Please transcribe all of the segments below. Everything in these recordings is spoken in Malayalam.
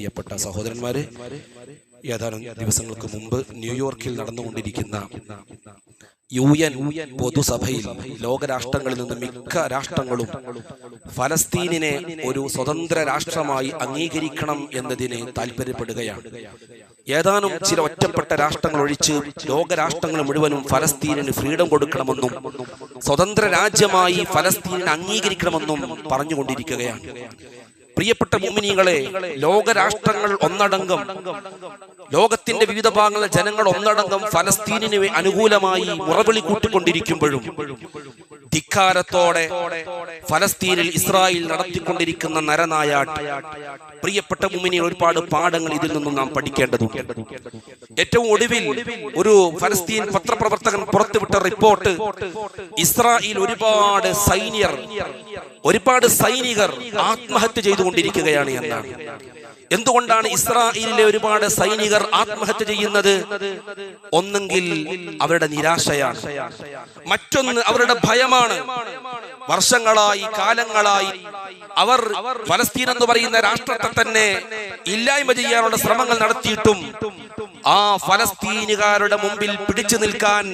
പ്രിയപ്പെട്ട സഹോദരന്മാരെ ഏതാനും ദിവസങ്ങൾക്ക് മുമ്പ് ന്യൂയോർക്കിൽ നടന്നുകൊണ്ടിരിക്കുന്ന യു എൻ പൊതുസഭയിൽ ലോകരാഷ്ട്രങ്ങളിൽ നിന്ന് മിക്ക രാഷ്ട്രങ്ങളും ഫലസ്തീനിനെ ഒരു സ്വതന്ത്ര രാഷ്ട്രമായി അംഗീകരിക്കണം എന്നതിനെ താല്പര്യപ്പെടുകയാണ് ഏതാനും ചില ഒറ്റപ്പെട്ട രാഷ്ട്രങ്ങൾ ഒഴിച്ച് ലോകരാഷ്ട്രങ്ങൾ മുഴുവനും ഫലസ്തീനിന് ഫ്രീഡം കൊടുക്കണമെന്നും സ്വതന്ത്ര രാജ്യമായി ഫലസ്തീനിനെ അംഗീകരിക്കണമെന്നും പറഞ്ഞുകൊണ്ടിരിക്കുകയാണ്. പ്രിയപ്പെട്ട മോമിനികളെ ലോകരാഷ്ട്രങ്ങൾ ഒന്നടങ്കം ലോകത്തിന്റെ വിവിധ ഭാഗങ്ങളിലെ ജനങ്ങൾ ഒന്നടങ്കം ഫലസ്തീനിന് അനുകൂലമായി മുറവിളി കൂട്ടിക്കൊണ്ടിരിക്കുമ്പോഴും ധിക്കാരത്തോടെ ഫലസ്തീനിൽ ഇസ്രായേൽ നടത്തിക്കൊണ്ടിരിക്കുന്ന നരനായാട്ട്. പ്രിയപ്പെട്ട മുമിനി ഒരുപാട് പാഠങ്ങൾ ഇതിൽ നിന്നും നാം പഠിക്കേണ്ടതുണ്ട്. ഏറ്റവും ഒടുവിൽ ഒരു ഫലസ്തീൻ പത്രപ്രവർത്തകൻ പുറത്തുവിട്ട റിപ്പോർട്ട് ഇസ്രായേൽ ഒരുപാട് സൈനികർ ഒരുപാട് സൈനികർ ആത്മഹത്യ ചെയ്തുകൊണ്ടിരിക്കുകയാണ് എന്നാണ്. എന്തുകൊണ്ടാണ് ഇസ്രായേലിലെ ഒരുപാട് സൈനികർ ആത്മഹത്യ ചെയ്യുന്നത്? ഒന്നെങ്കിൽ അവരുടെ നിരാശയാണ്. മറ്റൊന്ന് അവരുടെ ഭയമാണ്. വർഷങ്ങളായി കാലങ്ങളായി അവർ ഫലസ്തീൻ എന്ന് പറയുന്ന രാഷ്ട്രത്തെ തന്നെ ഇല്ലായ്മ ചെയ്യാനുള്ള ശ്രമങ്ങൾ നടത്തിയിട്ടും ആ ഫലസ്തീനുകാരുടെ മുമ്പിൽ പിടിച്ചു നിൽക്കാൻ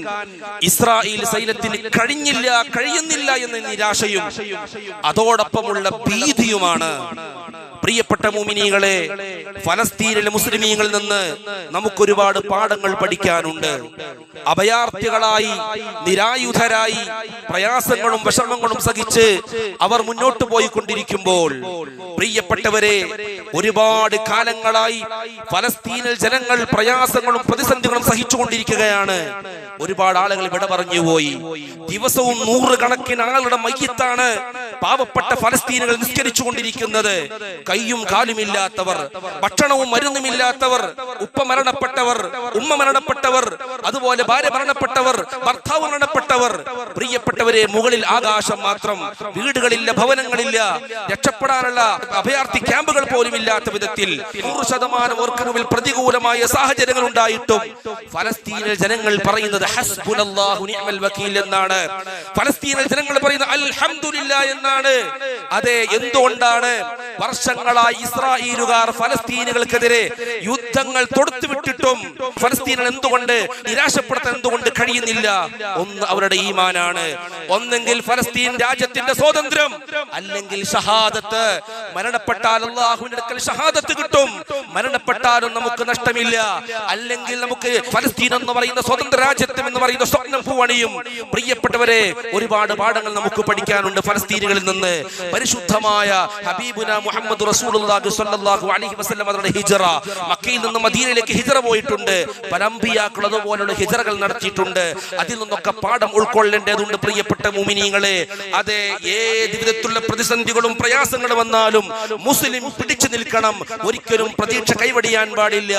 ഇസ്രായേൽ സൈന്യത്തിന് കഴിഞ്ഞില്ല കഴിയുന്നില്ല എന്ന നിരാശയും അതോടൊപ്പമുള്ള ഭീതിയുമാണ് പ്രിയപ്പെട്ട മുമിനികളെ ഫലസ്തീനിലെ മുസ്ലിമീങ്ങളിൽ നിന്ന് നമുക്കൊരുപാട് പാഠങ്ങൾ പഠിക്കാനുണ്ട്. അഭയാർത്ഥികളായി നിരായുധരായി പ്രയാസങ്ങളും വിഷമങ്ങളും സഹിച്ച് അവർ മുന്നോട്ട് പോയിക്കൊണ്ടിരിക്കുമ്പോൾ പ്രിയപ്പെട്ടവരെ ഒരുപാട് കാലങ്ങളായി ഫലസ്തീനിൽ ജനങ്ങൾ പ്രയാസങ്ങളും പ്രതിസന്ധികളും സഹിച്ചുകൊണ്ടിരിക്കുകയാണ്. ഒരുപാട് ആളുകൾ ഇവിടെ പറഞ്ഞു പോയി. ദിവസവും നൂറുകണക്കിന് ആളുകളുടെ മയ്യത്താണ് പാവപ്പെട്ട ഫലസ്തീനുകൾ നിസ്കരിച്ചു കൊണ്ടിരിക്കുന്നത് കൈയും കാലുമില്ലാത്തവർ ഭക്ഷണവും മരുന്നുമില്ലാത്തവർ ഉപ്പ മരണപ്പെട്ടവർ ഉമ്മ മരണപ്പെട്ടവർ അതുപോലെ ഭാര്യ മരണപ്പെട്ടവർ ഭർത്താവ് മരണപ്പെട്ടവർ. പ്രിയപ്പെട്ടവരെ മുകളിൽ ആകാശം മാത്രം വീടുകളില്ല ഭവനങ്ങളില്ല രക്ഷപ്പെടാനുള്ള അഭയാർത്ഥി ക്യാമ്പുകൾ പോലും ഇല്ലാത്ത വിധത്തിൽ നൂറ് ശതമാനം മുമ്പിൽ പ്രതികൂലമായ സാഹചര്യങ്ങൾ ഉണ്ടായിട്ടും ഫലസ്തീനിൽ ജനങ്ങൾ പറയുന്നത് എന്നാണ്. ഫലസ്തീനിൽ ജനങ്ങൾ പറയുന്നത് അൽഹംദുലില്ല എന്നാണ് അതെ എന്തുകൊണ്ടാണ് വർഷങ്ങളായി ഇസ്രായേലുകാർ ഫലസ്തീനുകൾക്കെതിരെ യുദ്ധങ്ങൾ തൊടുത്തുവിട്ടിട്ടും ഫലസ്തീനുകൾ എന്തുകൊണ്ട് നിരാശപ്പെടുത്താൻ എന്തുകൊണ്ട് കഴിയുന്നില്ല? ഒന്ന് അവരുടെ ഈമാനാണ്. ഒന്നെങ്കിൽ ഫലസ്തീൻ രാജ്യത്തിന്റെ സ്വാതന്ത്ര്യം അല്ലെങ്കിൽ ഷഹാദത്ത്. മരണപ്പെട്ടാൽ അള്ളാഹുവിന്റെ അടുക്കൽ ഷഹാദത്ത് കിട്ടും. മരണപ്പെട്ടാലും നമുക്ക് നഷ്ടമില്ല. അല്ലെങ്കിൽ നമുക്ക് ഫലസ്തീൻ എന്ന് പറയുന്ന സ്വതന്ത്ര രാജ്യത്വം എന്ന് പറയുന്ന സ്വപ്നം പൂവണിയും. പ്രിയപ്പെട്ടവരെ ഒരുപാട് പാഠങ്ങൾ നമുക്ക് പഠിക്കാനുണ്ട് ഫലസ്തീനുകളിൽ നിന്ന് പരിശുദ്ധമായ ഹബീബുന മുഹമ്മദ് റസൂലുള്ളാഹി സ്വല്ലല്ലാഹു അലൈഹി വസല്ലം അവരുടെ ഹിജറ മക്കയിൽ നിന്ന് മദീനയിലേക്ക് ഹിജറ പോയിട്ടുണ്ട്. പരമ്പിയാക്കൾ അതുപോലുള്ള ഹിജറകൾ നടത്തിയിട്ടുണ്ട്. അതിൽ നിന്നൊക്കെ പാഠം ഉൾക്കൊള്ളേണ്ടതുണ്ട് പ്രിയപ്പെട്ട മുമിനിയങ്ങളെ അതെ ഏത് വിധത്തിലുള്ള പ്രതിസന്ധികളും പ്രയാസങ്ങളും വന്നാലും മുസ്ലിം പിടിച്ചു നിൽക്കണം. ഒരിക്കലും പ്രതീക്ഷ കൈവടിയാൻ പാടില്ല.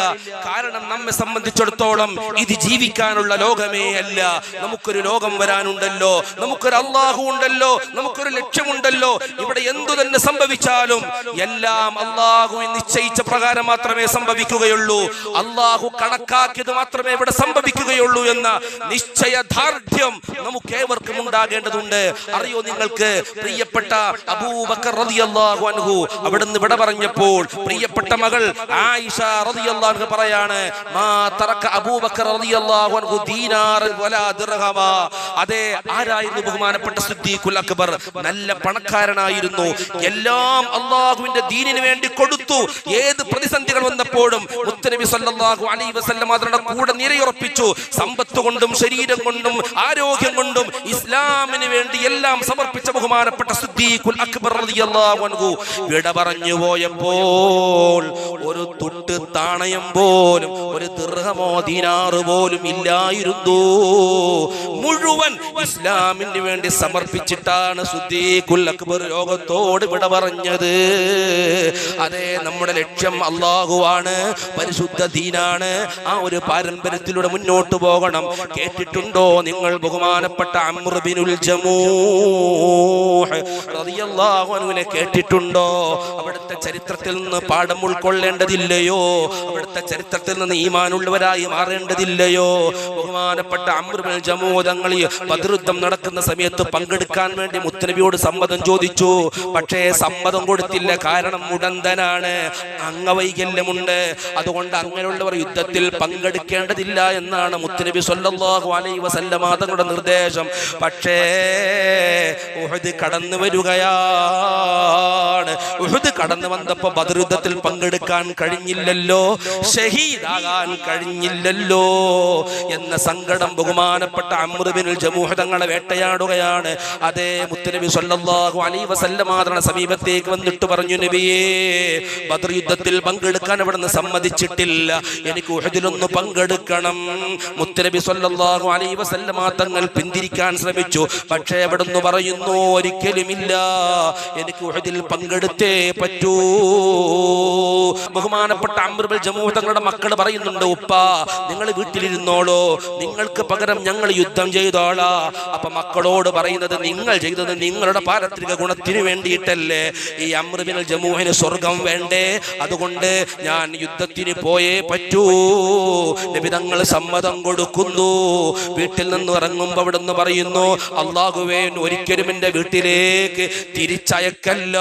കാരണം നമ്മെ സംബന്ധിച്ചിടത്തോളം ഇത് ജീവിക്കാനുള്ള ലോകമേ അല്ല. നമുക്കൊരു ലോകം വരാനുണ്ടല്ലോ. നമുക്കൊരു അള്ളാഹു ഉണ്ടല്ലോ നമുക്കൊരു ലക്ഷ്യമുണ്ടല്ലോ ഇവിടെ എന്തു തന്നെ സംഭവിച്ചാലും എല്ലാം അള്ളാഹു നിശ്ചയിച്ച പ്രകാരം മാത്രമേ സംഭവിക്കുകയുള്ളൂ. അള്ളാഹു കണക്കാക്കിയത് മാത്രമേ ഇവിടെ സംഭവിക്കുകയുള്ളൂ എന്ന നിശ്ചയദാർഢ്യം നമുക്ക് ഏവർക്കും ഉണ്ടാകേണ്ടതുണ്ട്. അറിയോ നിങ്ങൾക്ക്? പ്രിയപ്പെട്ട അബൂബക്കർ റളിയല്ലാഹു അൻഹു അവിടുന്ന് ഇവിടെ പറഞ്ഞപ്പോൾ പ്രിയപ്പെട്ട മകൾ ആയിഷ റളിയല്ലാഹു അൻഹ പറയാണ് മാ തറക്ക അബൂബക്കർ റളിയല്ലാഹു അൻഹു ദീനാറൻ വലാ ദിർഹമ. അതെ ആരായിരുന്നു ബഹുമാനപ്പെട്ട സിദ്ദീഖുൽ അക്ബർ? നല്ല പണക്കാരനായിരുന്നു. എല്ലാം അള്ളാഹുവിന്റെ ദീനിന് വേണ്ടി കൊടുത്തു. ഏത് പ്രതിസന്ധികൾ വന്നപ്പോഴും മുത്തനബി സല്ലാഹു അലൈ വസല്ലം അതിന്റെ കൂടെ നിരയുറപ്പിച്ചു. സമ്പത്ത് കൊണ്ടും ശരീരം കൊണ്ടും ആരോഗ്യം കൊണ്ടും ഇസ്ലാമിന് വേണ്ടി എല്ലാം സമർപ്പിച്ച ബഹുമാനപ്പെട്ട സിദ്ദീഖുൽ അക്ബർ റളിയല്ലാഹു അൻഹു വിട പറഞ്ഞു പോയപ്പോൾ ഒരു തുട്ട് താണയം പോലും ഒരു ദിർഹമോ ദിനാറ് പോലും ഇല്ലായിരുന്നു. മുഴുവൻ ഇസ്ലാമിന് വേണ്ടി സമർപ്പിച്ചിട്ടാണ് സുദ്ദീഖുൽ അക്ബർ ലോകത്തോട് വിട പറഞ്ഞത്. അതെ നമ്മുടെ ലക്ഷ്യം അള്ളാഹുവാണ് പരിശുദ്ധ ദീനാണ്. ആ ഒരു പാരമ്പര്യത്തിലൂടെ മുന്നോട്ട് പോകണം. കേട്ടിട്ടുണ്ടോ നിങ്ങൾ ബഹുമാനപ്പെട്ട അമ്രുബിനുൽ ജമൂഹുവിനെ കേട്ടിട്ടുണ്ടോ? അവിടുത്തെ ചരിത്രത്തിൽ നിന്ന് പാഠം ഉൾക്കൊള്ളേണ്ടതില്ലയോ? അവിടുത്തെ ചരിത്രത്തിൽ നിന്ന് ഈമാനുള്ളവരായി മാറേണ്ടതില്ലയോ? ബഹുമാനപ്പെട്ട അമൃതൽ ജമോദങ്ങളിൽ ബദറുദ്ധം നടക്കുന്ന സമയത്ത് പങ്കെടുക്കാൻ വേണ്ടി മുത്തനബിയോട് സമ്മതം ചോദിച്ചു. പക്ഷേ സമ്മതം കൊടുത്തില്ല. കാരണം മുടന്തനാണ്. അംഗവൈകല്യമുണ്ട് അതുകൊണ്ട് അങ്ങനെയുള്ളവർ യുദ്ധത്തിൽ പങ്കെടുക്കേണ്ടതില്ല എന്നാണ് മുത്തനബി സല്ലല്ലാഹു അലൈഹി വസല്ലമ തങ്ങളുടെ നിർദ്ദേശം. പക്ഷേ കടന്നു വരികയാണ് ഉഹദ് കടന്നു വന്നപ്പോ ബദറുദ്ധത്തിൽ പങ്കെടുക്കാൻ കഴിഞ്ഞില്ലല്ലോ ഷഹീദാകാൻ കഴിഞ്ഞില്ലല്ലോ എന്ന സങ്കടം ബഹുമാനപ്പെട്ട അമൃബിനുൽ ജമൂഹ തങ്ങളെ വേട്ടയാടുകയാണ്. അതേ മുത്തനബി സല്ലല്ലാഹു അലൈഹി വസല്ലമ തങ്ങളുടെ സമീപത്തേക്ക് വന്നിട്ട് പറഞ്ഞു നബിയേ ബദർ യുദ്ധത്തിൽ പങ്കെടുക്കാൻ അവിടുന്ന് സമ്മതിച്ചിട്ടില്ല. എനിക്ക് ഉഹദിലൊന്ന് പങ്കെടുക്കണം. മുത്തനബി സല്ലല്ലാഹു അലൈഹി വസല്ലമ തങ്ങൾ പിന്തിരിക്കാൻ ശ്രമിച്ചു. പക്ഷേ അവിടുന്ന് പറയുന്നു ഒരിക്കലുമില്ല. എനിക്ക് ഉഹദിൽ പങ്കെടുത്തേ പറ്റൂ. ബഹുമാനപ്പെട്ട അമ്പ്രബൽ ജമൂഹ തങ്ങളുടെ മക്കൾ പറയുന്നുണ്ട് ഉപ്പ നിങ്ങൾ വീട്ടിലിരുന്നോളോ. നിങ്ങൾക്ക് പകരം ഞങ്ങൾ യുദ്ധം ചെയ്തോളാ. അപ്പൊ മക്കളോട് പറയുന്നത് നിങ്ങൾ ചെയ്തത് നിങ്ങളുടെ പാരത്രിക ഗുണത്തിന് വേണ്ടിയിട്ടല്ലേ? ഈ അമൃബിനൽ ജമൂഹിന് സ്വർഗം വേണ്ടേ? അതുകൊണ്ട് ഞാൻ യുദ്ധത്തിന് പോയേ പറ്റൂ. നിബിതങ്ങൾ സമ്മതം കൊടുക്കുന്നു. വീട്ടിൽ നിന്ന് ഇറങ്ങുമ്പോ അവിടുന്ന് പറയുന്നു അള്ളാഹുവേൻ ഒരിക്കലും എന്റെ വീട്ടിലേക്ക് തിരിച്ചയക്കല്ല.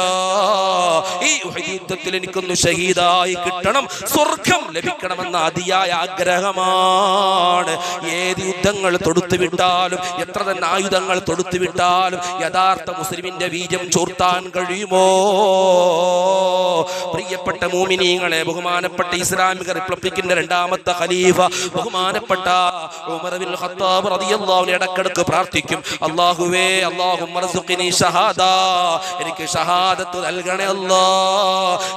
ഈ യുദ്ധത്തിൽ എനിക്കൊന്ന് ഷഹീദായി കിട്ടണം. സ്വർഗം ലഭിക്കണമെന്ന അതിയായ ആഗ്രഹമാണ്. ഏത് യുദ്ധങ്ങൾ തൊടുത്തു വിട്ടാലും എത്ര തന്നെ ആയുധങ്ങൾ തൊടുത്തു വിട്ടാലും യഥാർത്ഥ മുസ്ലിമിന്റെ വീര്യം ചോർത്താൻ കഴിയുമോ? പ്രിയപ്പെട്ട മൂമിനീങ്ങളെ ബഹുമാനപ്പെട്ട ഇസ്ലാമിക റിപ്പബ്ലിക്കിന്റെ രണ്ടാമത്തെ ഖലീഫ ബഹുമാനപ്പെട്ട ഉമർ ഇടക്കിടക്ക് പ്രാർത്ഥിക്കും. റസുഖിനി ഷഹാദ. എനിക്ക് ഷഹാദത്ത് നൽകണേ അല്ലാ.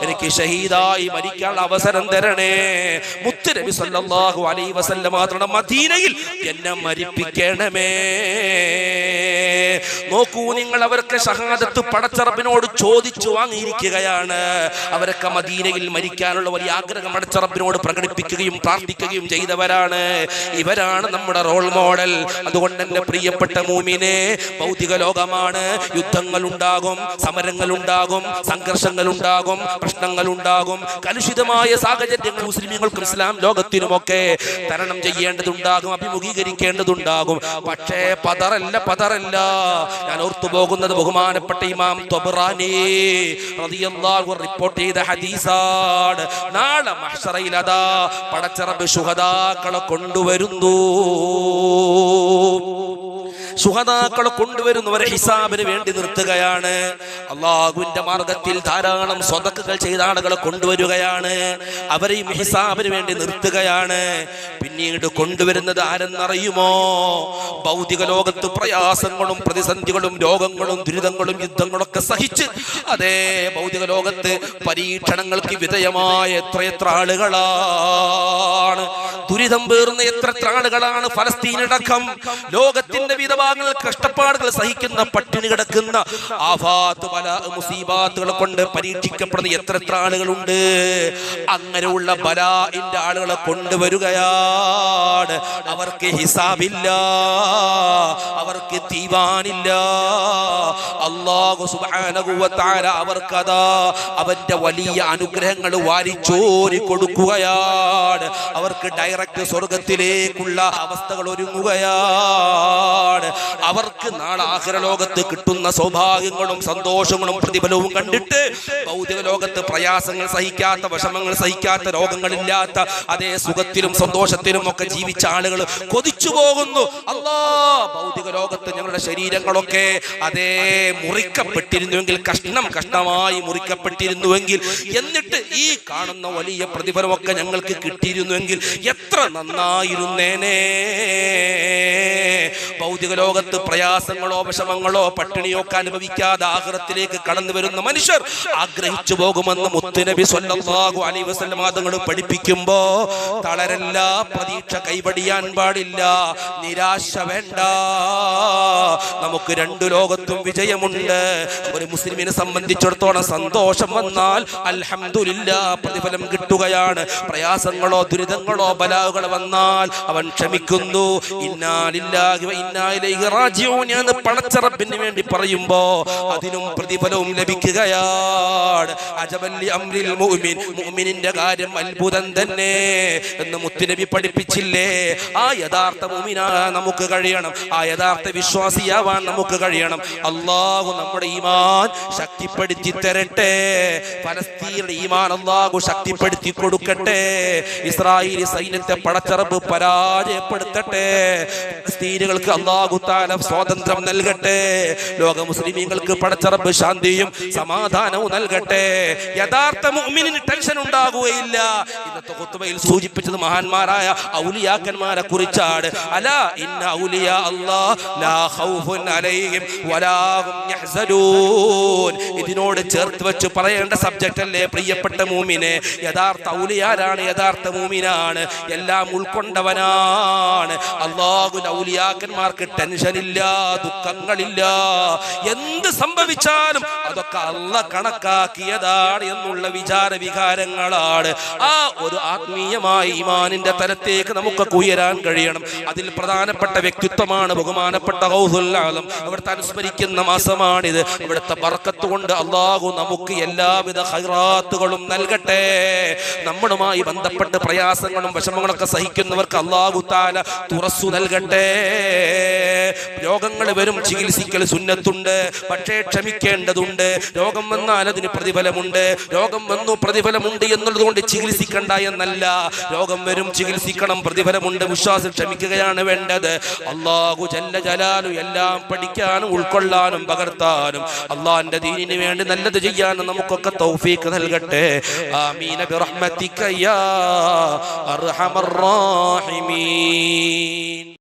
എനിക്ക് ഷഹീദായി മരിക്കാനുള്ള അവസരം തരണേ. മുത്ത് നബി സല്ലല്ലാഹു അലൈഹി വസല്ലം മാത്രം മദീനയിൽ എന്നെ മരിപ്പിക്കണമേ. നോക്കൂ നിങ്ങൾ അവർക്ക് ഷഹാദത്ത് പടച്ചറബിനോട് ചോദിച്ചു വാങ്ങിയിരിക്കുകയാണ്. അവരൊക്കെ മദീനയിൽ മരിക്കാനുള്ള വലിയ ആഗ്രഹം പടച്ചറബിനോട് പ്രകടിപ്പിക്കുകയും പ്രാർത്ഥിക്കുകയും ചെയ്തവരാണ്. ഇവരാണ് നമ്മുടെ റോൾ മോഡൽ അതുകൊണ്ട് എന്റെ പ്രിയപ്പെട്ട മൂമിനെ ഭൗതിക ലോകമാണ്. യുദ്ധങ്ങൾ ഉണ്ടാകും സമരങ്ങൾ ഉണ്ടാകും സംഘർഷങ്ങൾ ഉണ്ടാകും പ്രശ്നങ്ങൾ ഉണ്ടാകും കലുഷിതമായ സാഹചര്യങ്ങൾ മുസ്ലിമുകൾക്കും ഇസ്ലാം ലോകത്തിനുമൊക്കെ തരണം ചെയ്യേണ്ടതുണ്ടാകും അഭിമുഖീകരിക്കേണ്ടതുണ്ടാകും. പക്ഷേ പതറല്ല പതറല്ല. ഞാൻ ഓർത്തു പോകുന്നത് ബഹുമാനപ്പെട്ട ഇമാം തൊബറാനി റിപ്പോർട്ട് ചെയ്ത ഹദീസാണ്. നാളെ മഹ്ശറയിൽ അതാ പടച്ചറബ് ശുഹദാക്കളെ കൊണ്ടുവരുന്നു. സുഹതാക്കളെ കൊണ്ടുവരുന്നവരെ ഹിസാബിന് വേണ്ടി നിർത്തുകയാണ്. അള്ളാഹുവിന്റെ മാർഗത്തിൽ ധാരാളം സ്വതക്കുകൾ ചെയ്ത ആളുകളെ കൊണ്ടുവരികയാണ്. അവരെയും ഹിസാബിന് വേണ്ടി നിർത്തുകയാണ്. പിന്നീട് കൊണ്ടുവരുന്നത് ആരെന്നറിയുമോ? ഭൗതിക ലോകത്ത് പ്രയാസങ്ങളും പ്രതിസന്ധികളും രോഗങ്ങളും ദുരിതങ്ങളും യുദ്ധങ്ങളൊക്കെ സഹിച്ച് അതേ ഭൗതിക ലോകത്ത് പരീക്ഷണങ്ങൾക്ക് വിധേയമായ എത്രയെത്ര ആളുകളാണ്. ദുരിതം പേർന്ന എത്ര ആളുകളാണ് ഫലസ്തീനടക്കം. ലോകത്തിന്റെ വിവിധ വിധഭാഗങ്ങൾ കഷ്ടപ്പാടുകൾ സഹിക്കുന്ന പട്ടിണി കിടക്കുന്ന ആഫാത്ത് പല മുസീബാത്തുകളെ കൊണ്ട് പരീക്ഷിക്കപ്പെടുന്ന എത്ര ആളുകളുണ്ട് അങ്ങനെയുള്ള ബലാഇന്റെ ആളുകളെ കൊണ്ടുവരികയാണ്. അവർക്ക് ഹിസാബില്ല അവർക്ക് തീവാനില്ല. അവർക്കതാ അവന്റെ വലിയ അനുഗ്രഹങ്ങൾ വാരിച്ചോരി കൊടുക്കുകയാണ്. അവർക്ക് ഡയറക്റ്റ് സ്വർഗത്തിലേക്കുള്ള അവസ്ഥകൾ ഒരുങ്ങുകയാണ്. അവർക്ക് നാളെ ലോകത്ത് കിട്ടുന്ന സൗഭാഗ്യങ്ങളും സന്തോഷങ്ങളും പ്രതിഫലവും കണ്ടിട്ട് ഭൗതിക ലോകത്ത് പ്രയാസങ്ങൾ സഹിക്കാത്ത വിഷമങ്ങൾ സഹിക്കാത്ത രോഗങ്ങളില്ലാത്ത അതേ സുഖത്തിലും സന്തോഷത്തിലും ഒക്കെ ജീവിച്ച ആളുകൾ കൊതിച്ചു പോകുന്നു. അല്ലാ ഭൗതിക ലോകത്ത് ഞങ്ങളുടെ ശരീരങ്ങളൊക്കെ അതേ മുറിക്കപ്പെട്ടിരുന്നുവെങ്കിൽ കഷ്ണം കഷ്ണമായി മുറിക്കപ്പെട്ടിരുന്നുവെങ്കിൽ എന്നിട്ട് ഈ കാണുന്ന വലിയ പ്രതിഫലമൊക്കെ ഞങ്ങൾക്ക് കിട്ടിയിരുന്നുവെങ്കിൽ എത്ര നന്നായിരുന്നേനേ. ഭൗതിക ലോകത്ത് പ്രയാസങ്ങളോ വിഷമങ്ങളോ പട്ടിണിയോ ഒക്കെ അനുഭവിക്കാതെ ആഹ്റത്തിലേക്ക് കടന്നു വരുന്ന മനുഷ്യർ ആഗ്രഹിച്ചു പോകുമെന്ന് മുത്തുനബി സ്വല്ലല്ലാഹു അലൈഹി വസല്ലമ തങ്ങൾ പഠിപ്പിക്കുമ്പോ തളരല്ല പ്രതീക്ഷ കൈവടിയാൻ പാടില്ല നിരാശ വേണ്ട. നമുക്ക് രണ്ടു ലോകത്തും വിജയമുണ്ട്. ഒരു മുസ്ലിമിനെ സംബന്ധിച്ചിടത്തോളം സന്തോഷം വന്നാൽ അൽഹംദുലില്ല പ്രതിഫലം കിട്ടുകയാണ്. പ്രയാസങ്ങളോ ദുരിതങ്ങളോ ബലാവുകളോ വന്നാൽ അവൻ ക്ഷമിക്കുന്നു. ഇന്നാലില്ലാഹി വ ഇന്നാ എന്ന് പണച്ചറപ്പിന് വേണ്ടി പറയുമ്പോ അതിനും പ്രതിഫലവും ലഭിക്കുകയാണ്. അജബല്ലി അംരിൽ മുഅ്മിൻ മുഅ്മിനിന്റെ കാര്യം അത്ഭുതം തന്നെ എന്ന് മുത്തുനബി പഠിപ്പിച്ചില്ലേ? ആ യഥാർത്ഥ മുഅ്മിനാ നമുക്ക് കഴിയണം ആ യഥാർത്ഥ വിശ്വാസിയാവാൻ നമുക്ക് കഴിയണം. അള്ളാഹു നമ്മുടെ ഈമാൻ ശക്തിപ്പെടുത്തി തരട്ടെ. ഫലസ്തീനിയുടെ ഈമാൻ അള്ളാഹു ശക്തിപ്പെടുത്തി കൊടുക്കട്ടെ. ഇസ്രായേലി സൈന്യത്തെ പടച്ചറബ് പരാജയപ്പെടുത്തട്ടെ. ഫലസ്തീനുകൾക്ക് അള്ളാഹു താല സ്വാതന്ത്ര്യം നൽകട്ടെ. ലോക മുസ്ലിമീങ്ങൾക്ക് പടച്ചറബ് ശാന്തിയും സമാധാനവും നൽകട്ടെ. യഥാർത്ഥ മുഅ്മിനിന് ടെൻഷൻ ഉണ്ടാകുകയില്ല. ഇന്നത്തെ കുത്തുബയിൽ സൂചിപ്പിച്ചത് മഹാന്മാരായ ഔലിയാക്കന്മാരെ കുറിച്ചാണ്. അല ഇന്ന ഔലിയ അല്ലാഹ് ലാ ഖൗഫുൻ അലൈഹിം വലാ ഹും യഹ്സനൂൻ. ഇതിനോട് ചേർത്ത് വെച്ച് പറയേണ്ട സബ്ജക്റ്റ് അല്ലേ പ്രിയപ്പെട്ട മൂമിനെ യഥാർത്ഥ ഔലിയാരാണ് യഥാർത്ഥ മൂമിനാണ് എല്ലാം ഉൾക്കൊണ്ടവനാണ്. അള്ളാഹു ഔലിയാക്കന്മാർക്ക് ടെൻഷൻ ടെൻഷനില്ല ദുഃഖങ്ങളില്ല. എന്ത് സംഭവിച്ചാലും അതൊക്കെ അല്ല കണക്കാക്കിയതാണ് എന്നുള്ള വിചാര വികാരങ്ങളാണ്. ആ ഒരു ആത്മീയമായ ഈമാനിന്റെ തലത്തേക്ക് നമുക്ക് ഉയരാൻ കഴിയണം. അതിൽ പ്രധാനപ്പെട്ട വ്യക്തിത്വമാണ് ബഹുമാനപ്പെട്ട ഹൗസുല്ലാലം അവിടുത്തെ അനുസ്മരിക്കുന്ന മാസമാണിത്. ഇവിടുത്തെ ബർക്കത്ത് കൊണ്ട് അള്ളാഹു നമുക്ക് എല്ലാവിധ ഹൈറാത്തുകളും നൽകട്ടെ. നമ്മളുമായി ബന്ധപ്പെട്ട് പ്രയാസങ്ങളും വിഷമങ്ങളൊക്കെ സഹിക്കുന്നവർക്ക് അള്ളാഹു താല തുറസ്സു നൽകട്ടെ. രോഗങ്ങൾ വരും ചികിത്സിക്കൽ സുന്നത്തുണ്ട്. പക്ഷേ ക്ഷമിക്കേണ്ടതുണ്ട്. രോഗം വന്നാൽ അതിന് പ്രതിഫലമുണ്ട്. രോഗം വന്നു പ്രതിഫലമുണ്ട് എന്നുള്ളത് കൊണ്ട് ചികിത്സിക്കണ്ട എന്നല്ല. രോഗം വരും ചികിത്സിക്കണം പ്രതിഫലമുണ്ട്. വിശ്വാസം ക്ഷമിക്കുകയാണ് വേണ്ടത്. അള്ളാഹു ജല്ല ജലാലു എല്ലാം പഠിക്കാനും ഉൾക്കൊള്ളാനും പകർത്താനും അള്ളാഹിന്റെ ദീനിന് വേണ്ടി നല്ലത് ചെയ്യാനും നമുക്കൊക്കെ തൗഫീക്ക് നൽകട്ടെ. ആമീന ബിറഹ്മതിക യാ അർഹമർ റാഹിമീൻ.